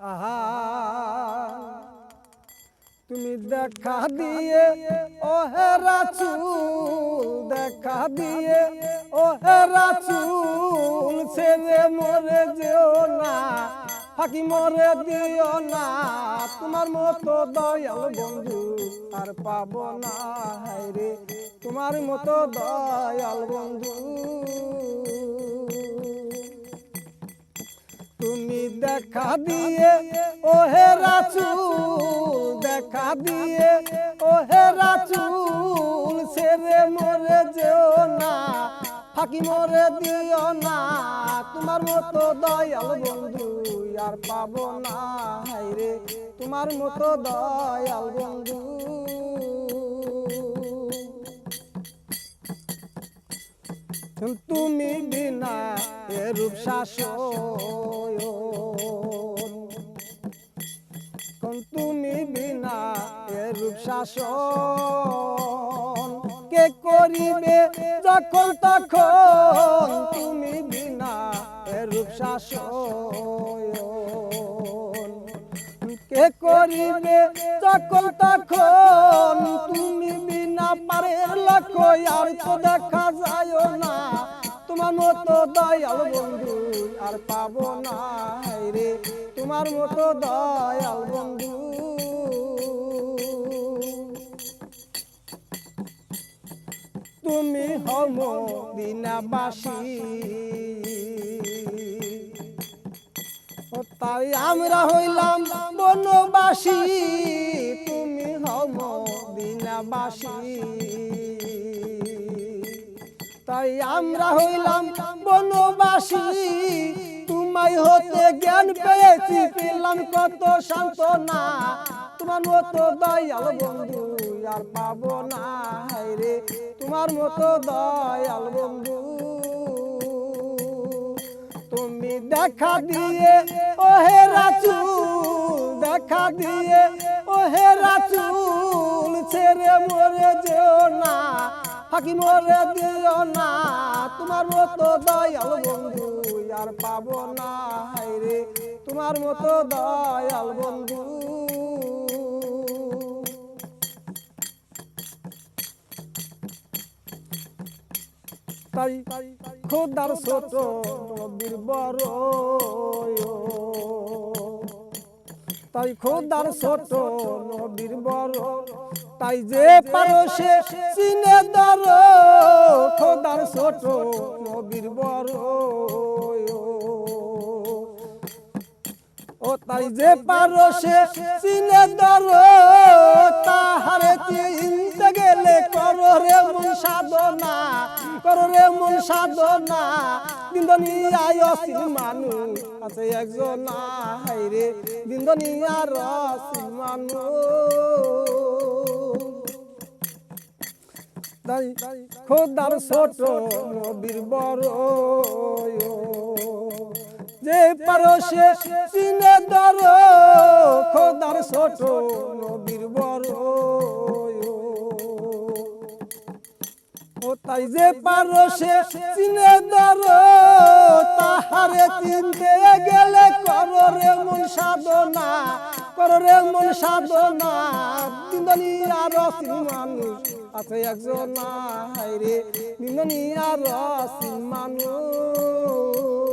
আহা তুমি দেখা দিয়ে ও চুল দেখা দিয়ে ও হেরা চুল ছেড়ে মরে যেও না, ফাঁকি মরে দিও না, তোমার মতো দয়াল বন্ধু আর পাব না হায়রে তোমার মতো দয়াল বন্ধু। তুমি দেখা দিয়ে ও হেরা চুল দেখা দিয়ে ও হেরা চুল ছেড়ে মরে যেও না, ফাঁকি মরে দিও না, তোমার মতো দয়াল বন্ধু আর পাবো না হাইরে তোমার মতো দয়াল বন্ধু। তুমি বিনা এ রূপ শাসন। তুমি বিনা এ রূপ শাসন। কে করিবে যখন তখন তুমি বিনা এ রূপ শাসন। কে করিবে যখন তখন তুমি বিনা পারের লক্ষ্য আর তো দেখা যায় মতো দয়াল বন্ধু, আর পাবো না রে তোমার মতো দয়াল বন্ধু। তুমি হম দিনাবাসী তাই আমরা হইলাম বনবাসী। তুমি হম দিনাবাসী তাই আমরা হইলাম বনবাসী। তোমায় হতে জ্ঞান পেয়েছি, পেলাম কত সান্ত্বনা। তোমার মতো দয়াল বন্ধু আর পাবো না রে। তোমার মতো দয়াল বন্ধু। তুমি দেখা দিয়ে ও হে রাচুল দেখা দিয়ে ফাঁকি মরে দিও না। তোমার মতো দয়াল বন্ধু আর পাবো না রে। তোমার মতো দয়াল বন্ধু। তাই খোদার ছোট নবীর বড় তাই খোদার ছোট নবীর বড় তাই যে পারো সে চিনে দর খোদার ছোট নবীর বড়, ও তাই যে পারো সে চিনে দর তাহারে চিনতে গেলে করো রে মন সাধনা, করো রে মন সাধনা। দিন্দনি আয় অসীম মানুষ আছে একজন হাই রে দিন্দনি আর অসীম মানুষ। তাই খোদার ছোট নবীর বড় যে পারো সে চিনে দর খোদার ছোট নবীর বড়। ও তাই যে পারো সে চিনে দর তাহারে চিনতে গেলে কর রে মন সাধনা। কর মন সাধনা দিন্দনি আর মানুষ আছে একজন রে দিন্দনি আর মানুষ